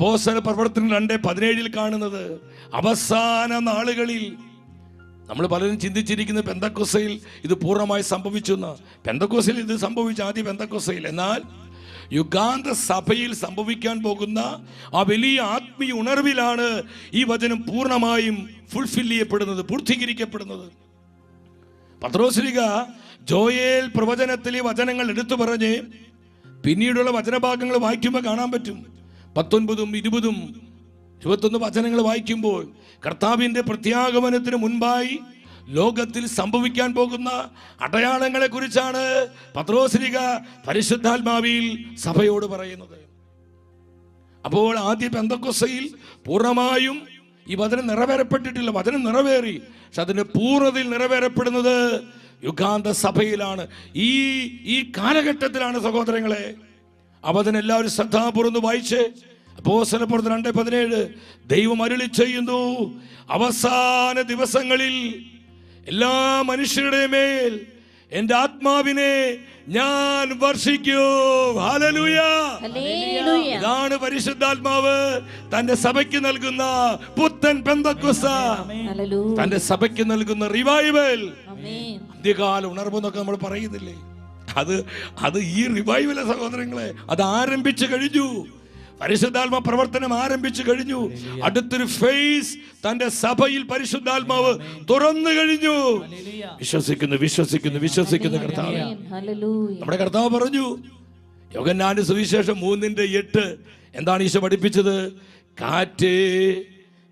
അപ്പോസ്തല പ്രവർത്തനം രണ്ട് പതിനേഴിൽ കാണുന്നത് അവസാന നാളുകളിൽ നമ്മൾ പലരും ചിന്തിച്ചിരിക്കുന്നത് പെന്തക്കൊസയിൽ ഇത് പൂർണമായി സംഭവിച്ചു എന്ന് പെന്തക്കൊസയിൽ ഇത് സംഭവിച്ചു ആദ്യ പെന്തക്കൊസയിൽ. എന്നാൽ യുഗാന്ത സഭയിൽ സംഭവിക്കാൻ പോകുന്ന ആ വലിയ ആത്മീയ ഉണർവിലാണ് ഈ വചനം പൂർണമായും ഫുൾഫിൽ ചെയ്യപ്പെടുന്നത് പൂർത്തീകരിക്കപ്പെടുന്നത്. പത്രോശ്രീക ജോയേൽ പ്രവചനത്തിലെ വചനങ്ങൾ എടുത്തു പറഞ്ഞ് പിന്നീടുള്ള വചനഭാഗങ്ങൾ വായിക്കുമ്പോൾ കാണാൻ പറ്റും. പത്തൊൻപതും ഇരുപതും ഇരുപത്തൊന്ന് വചനങ്ങൾ വായിക്കുമ്പോൾ കർത്താവിന്റെ പ്രത്യാഗമനത്തിന് മുൻപായി ലോകത്തിൽ സംഭവിക്കാൻ പോകുന്ന അടയാളങ്ങളെ കുറിച്ചാണ് പത്രോശ്രീക പരിശുദ്ധാത്മാവിൽ സഭയോട് പറയുന്നത്. അപ്പോൾ ആദ്യ പെന്തക്കൊസയിൽ പൂർണമായും ഈ വചനം നിറവേറപ്പെട്ടിട്ടില്ല. വചനം നിറവേറി പക്ഷെ അതിന്റെ പൂർണതയിൽ നിറവേറപ്പെടുന്നത് യുഗാന്ത സഭയിലാണ് ഈ ഈ കാലഘട്ടത്തിലാണ് സഹോദരങ്ങളെ അവതൻ എല്ലാവരും ശ്രദ്ധാപൂർവം വായിച്ച് അപ്പോസ്തലപ്രവർത്തനം രണ്ട് പതിനേഴ് ദൈവം അരുളി ചെയ്യുന്നു. അവസാന ദിവസങ്ങളിൽ എല്ലാ മനുഷ്യരുടെ മേൽ എന്റെ ആത്മാവിനെ ഞാൻ വർഷിക്കൂ. ഇതാണ് പരിശുദ്ധാത്മാവ് തന്റെ സഭയ്ക്ക് നൽകുന്ന പുത്തൻ പെന്തക്കുസ തന്റെ സഭയ്ക്ക് നൽകുന്ന റിവൈവൽ അന്ത്യകാല ഉണർവ് എന്നൊക്കെ നമ്മൾ പറയുന്നില്ലേ? അത് അത് ഈ റിവൈവലെ സഹോദരങ്ങളെ അത് ആരംഭിച്ചു കഴിഞ്ഞു. പരിശുദ്ധാത്മ പ്രവർത്തനം ആരംഭിച്ചു കഴിഞ്ഞു. അടുത്തൊരു ഫേസ് തന്റെ സഭയിൽ പരിശുദ്ധാത്മാവ് തുറന്നു കഴിഞ്ഞു. വിശ്വസിക്കുന്നു വിശ്വസിക്കുന്നു വിശ്വസിക്കുന്നു കർത്താവ്. നമ്മുടെ കർത്താവ് പറഞ്ഞു യോഗന്നാന്റെ സുവിശേഷം മൂന്നിന്റെ എട്ട്. എന്താണ് ഈശോ പഠിപ്പിച്ചത്? കാറ്റ്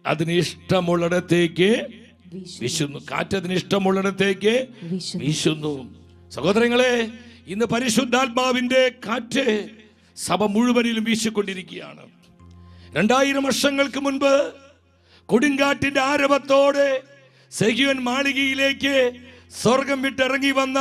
അതിന് ഇഷ്ടമുള്ളിടത്തേക്ക് വീശുന്നു. കാറ്റ് അതിന് ഇഷ്ടമുള്ളിടത്തേക്ക് വീശുന്നു. സഹോദരങ്ങളെ ഇന്ന് പരിശുദ്ധാത്മാവിന്റെ കാറ്റ് സഭ മുഴുവനിലും വീശിക്കൊണ്ടിരിക്കുകയാണ്. രണ്ടായിരം വർഷങ്ങൾക്ക് മുൻപ് കൊടുങ്കാറ്റിന്റെ ആരവത്തോടെ സെഹിയോൻ മാളികയിലേക്ക് സ്വർഗം വിട്ടിറങ്ങി വന്ന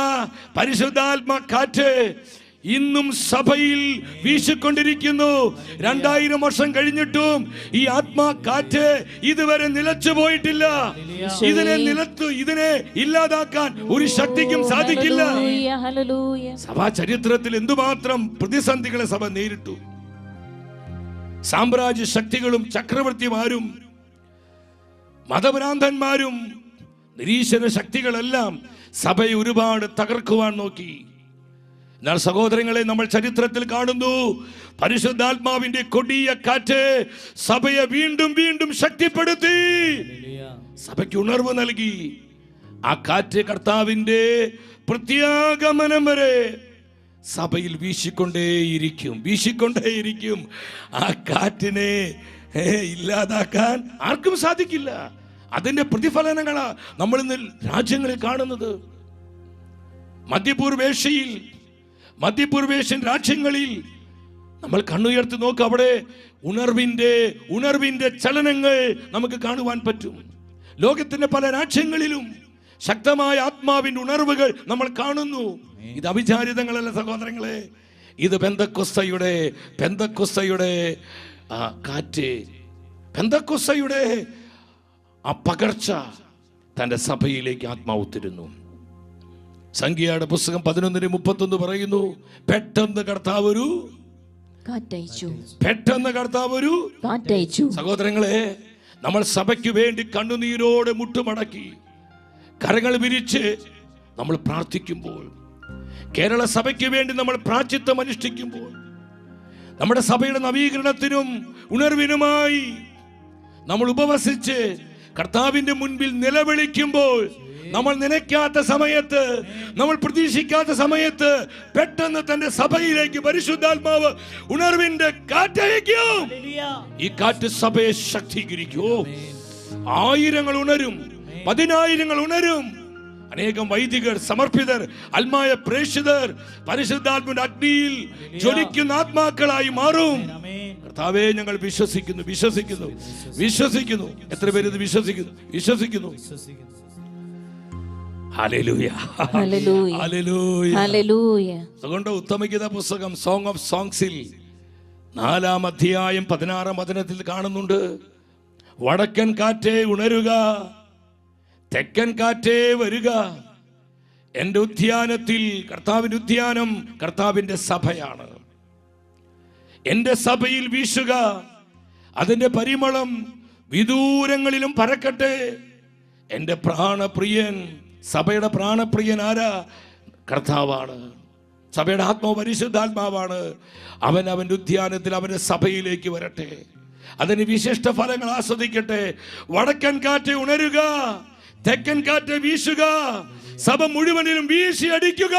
പരിശുദ്ധാത്മ കാറ്റ് ഇന്നും സഭയിൽ വീശിക്കൊണ്ടിരിക്കുന്നു. രണ്ടായിരം വർഷം കഴിഞ്ഞിട്ടും ഈ ആത്മാ കാറ്റ് ഇതുവരെ നിലച്ചു പോയിട്ടില്ല. ഇതിനെ നിലത്തു ഇതിനെ ഇല്ലാതാക്കാൻ ഒരു ശക്തിക്കും സാധിക്കില്ല. സഭാ ചരിത്രത്തിൽ എന്തുമാത്രം പ്രതിസന്ധികളെ സഭ നേരിട്ടു. സാമ്രാജ്യ ശക്തികളും ചക്രവർത്തിമാരും മതഭ്രാന്തന്മാരും നിരീശ്വര ശക്തികളെല്ലാം സഭയെ ഒരുപാട് തകർക്കുവാൻ നോക്കി. എന്നാൽ സഹോദരങ്ങളെ നമ്മൾ ചരിത്രത്തിൽ കാണുന്നു പരിശുദ്ധാത്മാവിന്റെ കൊടിയ കാറ്റ് സഭയെ വീണ്ടും വീണ്ടും ശക്തിപ്പെടുത്തി. സഭയ്ക്ക് ഉണർവ് നൽകി. ആ കാറ്റ് കർത്താവിന്റെ പ്രത്യാഗമനം വരെ സഭയിൽ വീശിക്കൊണ്ടേയിരിക്കും വീശിക്കൊണ്ടേയിരിക്കും. ആ കാറ്റിനെ ഇല്ലാതാക്കാൻ ആർക്കും സാധിക്കില്ല. അതിന്റെ പ്രതിഫലനങ്ങളാണ് നമ്മൾ ഇന്ന് രാജ്യങ്ങളിൽ കാണുന്നത്. മധ്യപൂർവേഷ്യയിൽ മധ്യപൂർവേഷ്യൻ രാജ്യങ്ങളിൽ നമ്മൾ കണ്ണുയർത്തി നോക്ക് അവിടെ ഉണർവിന്റെ ഉണർവിന്റെ ചലനങ്ങൾ നമുക്ക് കാണുവാൻ പറ്റും. ലോകത്തിന്റെ പല രാജ്യങ്ങളിലും ശക്തമായ ആത്മാവിന്റെ ഉണർവുകൾ നമ്മൾ കാണുന്നു. ഇത് അവിചാരിതങ്ങളല്ല സഹോദരങ്ങളെ. ഇത് പെന്തക്കൊസ്തയുടെ പെന്തക്കൊസ്തയുടെ ആ, കാറ്റ്. പെന്തക്കൊസ്തയുടെ ആ പകർച്ച തന്റെ സഭയിലേക്ക് ആത്മാവ് തരുന്നു സംഖ്യയുടെ പുസ്തകം പതിനൊന്നിന് മുപ്പത്തൊന്ന് പറയുന്നു പെട്ടെന്ന് കർത്താവ് ഒരു കാറ്റയച്ചു. പെട്ടെന്ന് കർത്താവ് ഒരു കാറ്റയച്ചു. സഹോദരങ്ങളെ നമ്മൾ സഭയ്ക്ക് വേണ്ടി കണ്ണുനീരോടെ മുട്ടുമടക്കി കരങ്ങൾ വിരിച്ച് നമ്മൾ പ്രാർത്ഥിക്കുമ്പോൾ കേരള സഭയ്ക്ക് വേണ്ടി നമ്മൾ പ്രാചിത്വം അനുഷ്ഠിക്കുമ്പോൾ നമ്മുടെ സഭയുടെ നവീകരണത്തിനും ഉണർവിനുമായി നമ്മൾ ഉപവസിച്ച് കർത്താവിന്റെ മുൻപിൽ നിലവിളിക്കുമ്പോൾ നമ്മൾ നനയ്ക്കാത്ത സമയത്ത് നമ്മൾ പ്രതീക്ഷിക്കാത്ത സമയത്ത് പെട്ടെന്ന് തന്റെ സഭയിലേക്ക് പരിശുദ്ധാത്മാവ് ഉണർവിന്റെ കാറ്റയക്കും ഈ കാറ്റ് സഭയെ ശക്തീകരിക്കൂ. ആയിരങ്ങൾ ഉണരും പതിനായിരങ്ങൾ ഉണരും. അനേകം വൈദികർ സമർപ്പിതർ അൽമായ പ്രേക്ഷിതർ പരിശുദ്ധാത്മന്റെ അഗ്നിയിൽ ജ്വലിക്കുന്ന ആത്മാക്കളായി മാറും. കർത്താവേ ഞങ്ങൾ വിശ്വസിക്കുന്നു വിശ്വസിക്കുന്നു വിശ്വസിക്കുന്നു. എത്ര പേര് ഇത് വിശ്വസിക്കുന്നു? വിശ്വസിക്കുന്നു. അതുകൊണ്ട് ഉത്തമഗീത പുസ്തകം സോങ് ഓഫ് സോങ്സിൽ നാലാം അധ്യായം പതിനാറാം വചനത്തിൽ കാണുന്നുണ്ട്. വടക്കൻ കാറ്റേ ഉണരുക തെക്കൻ കാറ്റേ വരുക. എന്റെ ഉദ്യാനത്തിൽ കർത്താവിന്റെ ഉദ്യാനം കർത്താവിന്റെ സഭയാണ്. എന്റെ സഭയിൽ വീശുക അതിന്റെ പരിമളം വിദൂരങ്ങളിലും പരക്കട്ടെ. എന്റെ പ്രാണപ്രിയൻ സഭയുടെ പ്രാണപ്രിയൻ ആരാ? കർത്താവാണ്. സഭയുടെ ആത്മാവ് പരിശുദ്ധാത്മാവാണ്. അവൻ അവന്റെ ഉദ്യാനത്തിൽ അവന്റെ സഭയിലേക്ക് വരട്ടെ. അതിന് വിശിഷ്ട ഫലങ്ങൾ ആസ്വദിക്കട്ടെ. വടക്കൻ കാറ്റ് ഉണരുക. തെക്കൻ കാറ്റ് വീശുക. സഭ മുഴുവനിലും വീശി അടിക്കുക